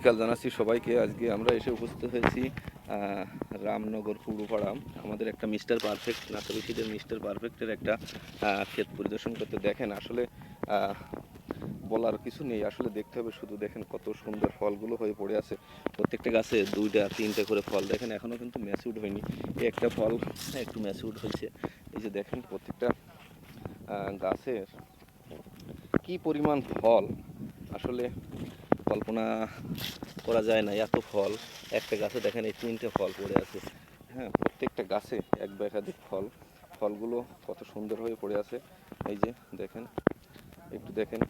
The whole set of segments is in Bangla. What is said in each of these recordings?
বিকাল জানাচ্ছি সবাইকে, আজকে আমরা এসে উপস্থিত হয়েছি রামনগর পূর্বপাড়া আমাদের একটা মিস্টার পারফেক্ট নাসাবি মিস্টার পারফেক্টের একটা ক্ষেত পরিদর্শন করতে দেখেন। আসলে বলার কিছু নেই। আসলে দেখতে হবে, শুধু দেখেন কত সুন্দর ফলগুলো হয়ে পড়ে আছে। প্রত্যেকটা গাছে দুইটা, তিনটে করে ফল দেখেন এখনও কিন্তু ম্যাচিউড হয়নি। এই একটা ফল, একটু ম্যাচিউড হয়েছে। এই যে দেখেন প্রত্যেকটা গাছের কি পরিমাণ ফল। আসলে কল্পনা করা যায় না এত ফল। একটা গাছে দেখেন এই তিনটে ফল পড়ে আছে। হ্যাঁ প্রত্যেকটা গাছে এক বা একাধিক ফল। ফলগুলো কত সুন্দর হয়ে পড়ে আছে। এই যে দেখেন একটু দেখেন।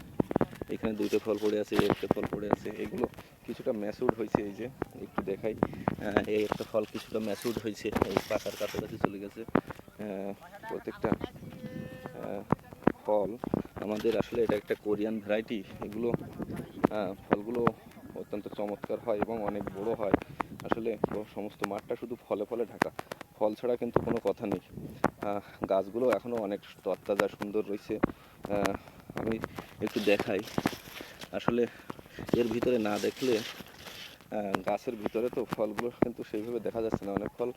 এখানে দুইটা ফল পড়ে আছে একটা ফল পড়ে আছে। এগুলো কিছুটা ম্যাচুড হয়েছে এই যে একটু দেখাই। আহ, এই একটা ফল কিছুটা ম্যাচুড হয়েছে এই পাকার কাছাকাছি চলে গেছে। প্রত্যেকটা ফল আমাদের আসলে এটা একটা কোরিয়ান ভ্যারাইটি। এগুলো ফলগুলো অত্যন্ত চমৎকার হয় এবং অনেক বড় হয়। আসলে সমস্ত মাঠটা শুধু ফলে ফলে ঢাকা। ফল ছাড়া কিন্তু কোনো কথা নেই। গাছগুলো এখনও অনেক তরতাজা, সুন্দর রয়েছে। আমি একটু দেখাই। আসলে এর ভিতরে না দেখলে গাছের ভিতরে তো ফলগুলো কিন্তু সেইভাবে দেখা যাচ্ছে না। অনেক ফল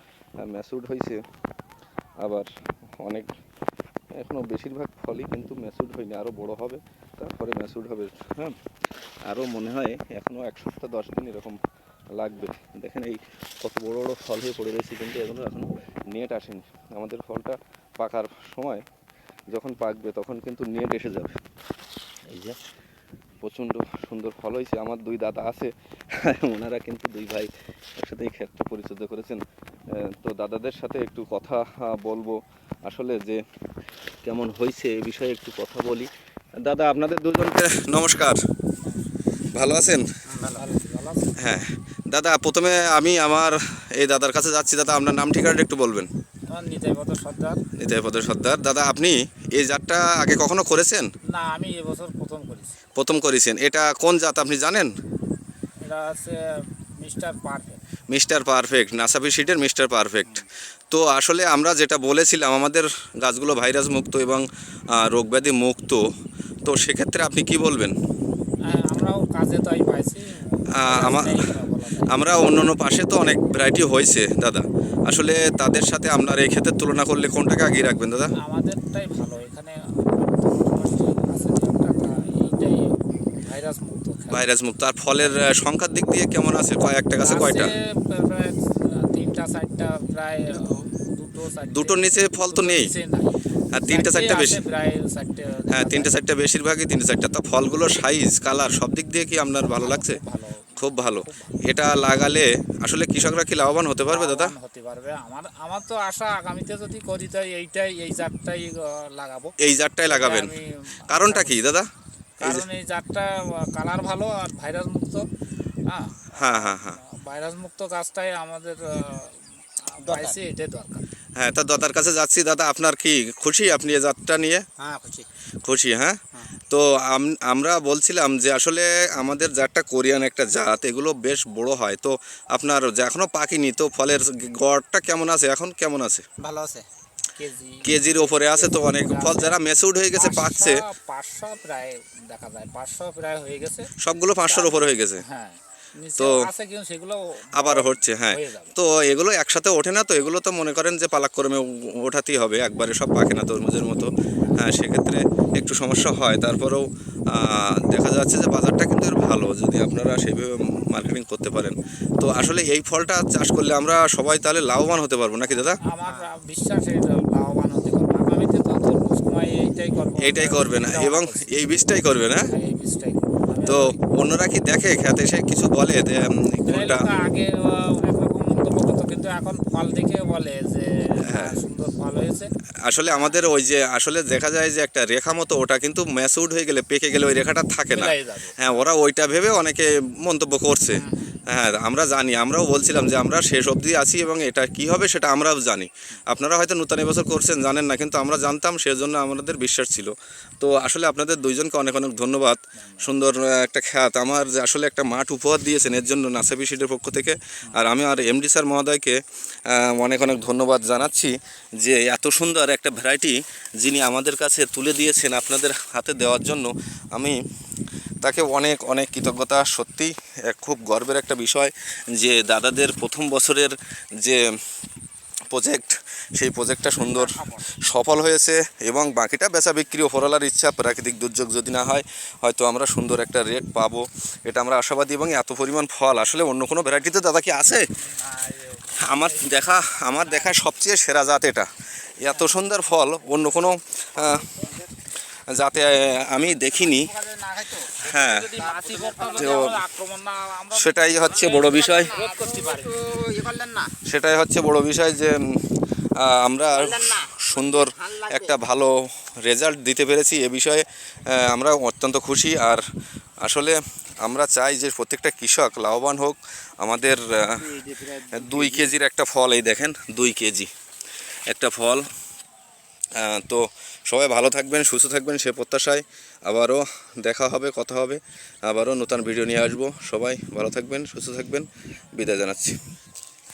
ম্যাচুড হয়েছে। আবার অনেক এখনও বেশিরভাগ ফলই কিন্তু ম্যাচুড হয়নি আরও বড় হবে, তারপরে ম্যাচুড হবে। হ্যাঁ আরও মনে হয় এখনও এক সপ্তাহ, দশ দিন এরকম লাগবে। দেখেন এই কত বড় বড় ফল হয়ে পড়ে রয়েছে, কিন্তু এগুলো এখনও নেট আসেনি। আমাদের ফলটা পাকার সময় যখন পাকবে, তখন কিন্তু নেট এসে যাবে। এই যে, প্রচণ্ড সুন্দর ফল হয়েছে। আমার দুই দাদা আছে, ওনারা কিন্তু দুই ভাই একসাথে এই পরিচর্যা করেছেন। তো দাদাদের সাথে একটু কথা বলব। আসলে যে কেমন হয়েছে এ বিষয়ে একটু কথা বলি। দাদা আপনাদের দুজনকে নমস্কার। ভালো আছেন? হ্যাঁ। দাদা প্রথমে আমি আমার এই দাদার কাছে যাচ্ছি। দাদা আপনার নাম ঠিকানাটা একটু বলবেন। নিতাই পদ সর্দার। দাদা আপনি এই জাতটা আগে কখনো করেছেন? না আমি এবছর প্রথম করেছি। প্রথম করেছেন। এটা কোন জাত আপনি জানেন? এটা আছে মিস্টার পারফেক্ট মিস্টার পারফেক্ট শিটের মিস্টার পারফেক্ট তো আসলে আমরা যেটা বলেছিলাম আমাদের গাছগুলো ভাইরাস মুক্ত এবং রোগব্যাধি মুক্ত। তো সেক্ষেত্রে আপনি কি বলবেন? আমরাও কাজে তাই পাইছি। আমরা অন্য অন্য পাশে তো অনেক ভ্যারাইটি হয়েছে দাদা। আসলে তাদের সাথে আপনার এই ক্ষেত্রে তুলনা করলে কোনটাকে আগিয়ে রাখবেন দাদা? আমাদেরটাই ভালো এখানে সমস্যা আছে যে একটা এইটাই ভাইরাস মুক্ত খেলা। ভাইরাস মুক্ত। আর ফলের সংখ্যার দিক দিয়ে কেমন আছে? কয়েকটা গাছে কয়টা? প্রায় তিনটা চারটা প্রায় দুটোর নিচে ফল তো নেই? আর তিনটা চারটে বেশি? হ্যাঁ তিনটে চারটা। বেশিরভাগই তিনটে চারটা। তা ফলগুলোর সাইজ কালার সব দিক দিয়ে কি আপনার ভালো লাগছে? খুব ভালো। এটা লাগালে আসলে কৃষকরা কি লাভবান হতে পারবে দাদা? হতে পারবে। আমার আমার তো আশা আগামীতে যদি করি তাই এইটাই এই জাতটাই লাগাবো। এই জাতটাই লাগাবেন। কারণটা কি দাদা? কারণ এই জাতটা কালার ভালো আর ভাইরাস মুক্ত। হ্যাঁ? হ্যাঁ হ্যাঁ হ্যাঁ। ভাইরাস মুক্ত গাছটাই আমাদের পাইছি এটাই দরকার। হ্যাঁ তা দাদার কাছে যাচ্ছি। দাদা আপনার কি খুশি আপনি এই জাতটা নিয়ে? হ্যাঁ খুশি। খুশি হ্যাঁ? তো আমরা বলছিলাম যে আসলে আমাদের জাতটা কোরিয়ান একটা জাত এগুলো বেশ বড় হয়। তো আপনার যে এখনও পাকিনি তো ফলের গড়টা কেমন আছে? এখন কেমন আছে? ভালো আছে। কেজির ওপরে আছে তো অনেক ফল যারা মেচুড হয়ে গেছে পাকছে। পাঁচশো- প্রায় দেখা যায় পাঁচশো প্রায় হয়ে গেছে। সবগুলো পাঁচশোর ওপরে হয়ে গেছে। হ্যাঁ তো- সেগুলো আবার হচ্ছে হ্যাঁ। তো এগুলো একসাথে ওঠে না তো এগুলো তো মনে করেন যে পালাক্রমে ওঠাতেই হবে একবারে সব পাকে না তরমুজের মতো। হ্যাঁ সেক্ষেত্রে একটু সমস্যা হয়। তারপরেও আহ, দেখা যাচ্ছে যে বাজারটা ভালো যদি আপনারা সেইভাবে মার্কেটিং করতে পারেন। তো আসলে এই ফলটা চাষ করলে আমরা সবাই তাহলে লাভবান হতে পারব নাকি দাদা? আমার বিশ্বাস লাভবান হতে পারব আগামীতে তো এইটাই করব। এইটাই করবেন এবং এই বীজটাই করবে হ্যাঁ হ্যাঁ, এই বীজটাই তো অন্যরা কি দেখে? খেতে সে কিছু বলে যে কোনটা আগে আহ, অনেক রকম মন্তব্য করতো কিন্তু এখন ফল দেখে বলে যে হ্যাঁ, সুন্দর হয়েছে আসলে আমাদের ওই যে আসলে দেখা যায় যে একটা রেখা মতো ওটা কিন্তু ম্যাচুড হয়ে গেলে পেকে গেলে ওই রেখাটা থাকে না। হ্যাঁ ওরা ওইটা ভেবে অনেকে মন্তব্য করছে। হ্যাঁ আমরা জানি, আমরাও বলছিলাম যে আমরা শেষ অবধি আছি এবং এটা কি হবে সেটা আমরাও জানি। আপনারা হয়তো নূতন এবছর করছেন, জানেন না, কিন্তু আমরা জানতাম, সেজন্য আমাদের বিশ্বাস ছিল। তো আসলে আপনাদের দুইজনকে অনেক অনেক ধন্যবাদ। সুন্দর একটা খ্যাত, আমার যে আসলে একটা মাঠ উপহার দিয়েছেন, এর জন্য নাসাবি শিটের পক্ষ থেকে। আর আমি আর এমডি স্যার মহোদয়কে অনেক অনেক ধন্যবাদ জানাচ্ছি যে এত সুন্দর একটা ভ্যারাইটি যিনি আমাদের কাছে তুলে দিয়েছেন আপনাদের হাতে দেওয়ার জন্য। আমি তাকে অনেক অনেক কৃতজ্ঞতা। সত্যি খুব গর্বের একটা বিষয় যে দাদাদের প্রথম বছরের যে প্রজেক্ট সেই প্রজেক্টটা সুন্দর সফল হয়েছে এবং বাকিটা বেচা বিক্রি ওপরওয়ালার ইচ্ছা প্রাকৃতিক দুর্যোগ যদি না হয় হয়তো আমরা সুন্দর একটা রেট পাবো। এটা আমরা আশাবাদী এবং এত পরিমাণ ফল। আসলে অন্য কোনো ভ্যারাইটিতে দাদা কি আছে? আমার দেখা আমার দেখা সবচেয়ে সেরা জাত এটা। এত সুন্দর ফল অন্য কোনো আহ, আমি দেখিনি। হ্যাঁ। তো- আমাদের আক্রমণ না আমরা সেটাই হচ্ছে বড় বিষয়। সেটাই হচ্ছে বড় বিষয় যে আমরা সুন্দর একটা ভালো রেজাল্ট দিতে পেরেছি এ বিষয়ে। আমরা অত্যন্ত খুশি। আর আসলে আমরা চাই যে প্রত্যেকটা কৃষক লাভবান হোক। আমাদের দুই কেজির একটা ফল এই দেখেন দুই কেজি একটা ফল। তো সবাই ভালো থাকবেন, সুস্থ থাকবেন, সে প্রত্যাশায়। আবারও দেখা হবে, কথা হবে। আবারও নতুন ভিডিও নিয়ে আসব। সবাই ভালো থাকবেন, সুস্থ থাকবেন। বিদায় জানাচ্ছি।